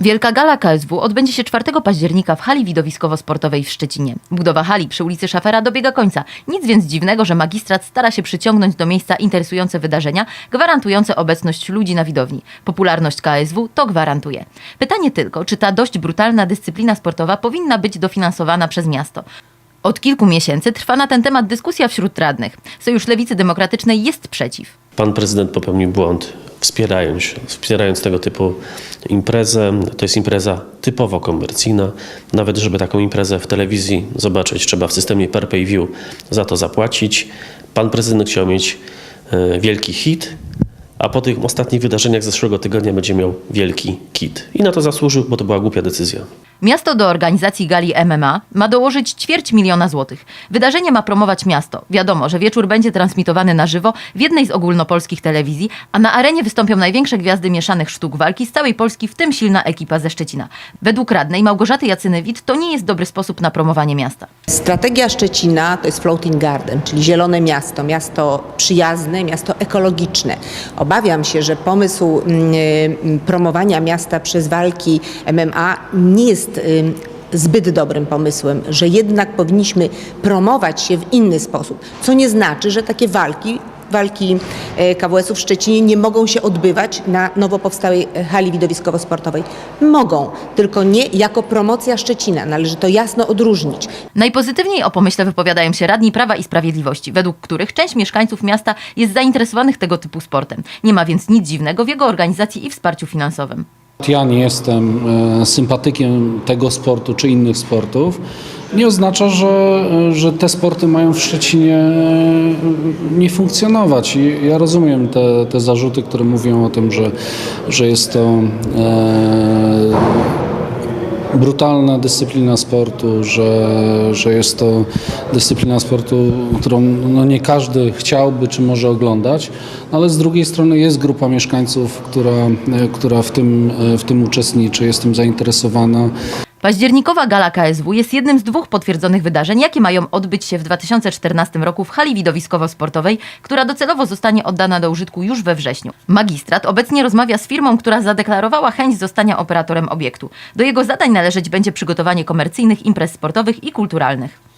Wielka Gala KSW odbędzie się 4 października w hali widowiskowo-sportowej w Szczecinie. Budowa hali przy ulicy Szafera dobiega końca. Nic więc dziwnego, że magistrat stara się przyciągnąć do miejsca interesujące wydarzenia, gwarantujące obecność ludzi na widowni. Popularność KSW to gwarantuje. Pytanie tylko, czy ta dość brutalna dyscyplina sportowa powinna być dofinansowana przez miasto. Od kilku miesięcy trwa na ten temat dyskusja wśród radnych. Sojusz Lewicy Demokratycznej jest przeciw. Pan prezydent popełnił błąd, wspierając, wspierając tego typu imprezę. To jest impreza typowo komercyjna. Nawet żeby taką imprezę w telewizji zobaczyć, trzeba w systemie per pay view za to zapłacić. Pan prezydent chciał mieć e, wielki hit, a po tych ostatnich wydarzeniach z zeszłego tygodnia będzie miał wielki kit. I na to zasłużył, bo to była głupia decyzja. Miasto do organizacji gali MMA ma dołożyć ćwierć miliona złotych. Wydarzenie ma promować miasto. Wiadomo, że wieczór będzie transmitowany na żywo w jednej z ogólnopolskich telewizji, a na arenie wystąpią największe gwiazdy mieszanych sztuk walki z całej Polski, w tym silna ekipa ze Szczecina. Według radnej Małgorzaty Jacynewicz to nie jest dobry sposób na promowanie miasta. Strategia Szczecina to jest floating garden, czyli zielone miasto, miasto przyjazne, miasto ekologiczne. Obawiam się, że pomysł mm, promowania miasta przez walki MMA nie jest zbyt dobrym pomysłem, że jednak powinniśmy promować się w inny sposób, co nie znaczy, że takie walki walki e, KWS-u w Szczecinie nie mogą się odbywać na nowo powstałej e, hali widowiskowo-sportowej. Mogą, tylko nie jako promocja Szczecina. Należy to jasno odróżnić. Najpozytywniej o pomyśle wypowiadają się radni Prawa i Sprawiedliwości, według których część mieszkańców miasta jest zainteresowanych tego typu sportem. Nie ma więc nic dziwnego w jego organizacji i wsparciu finansowym. Ja nie jestem e, sympatykiem tego sportu czy innych sportów. Nie oznacza, że, że te sporty mają w Szczecinie e, nie funkcjonować. I ja rozumiem te, te zarzuty, które mówią o tym, że, że jest to e, brutalna dyscyplina sportu, że, że jest to dyscyplina sportu, którą no nie każdy chciałby czy może oglądać, ale z drugiej strony jest grupa mieszkańców, która, e, która w, tym, e, w tym uczestniczy, jest tym zainteresowana. Październikowa gala KSW jest jednym z dwóch potwierdzonych wydarzeń, jakie mają odbyć się w 2014 roku w hali widowiskowo-sportowej, która docelowo zostanie oddana do użytku już we wrześniu. Magistrat obecnie rozmawia z firmą, która zadeklarowała chęć zostania operatorem obiektu. Do jego zadań należeć będzie przygotowanie komercyjnych imprez sportowych i kulturalnych.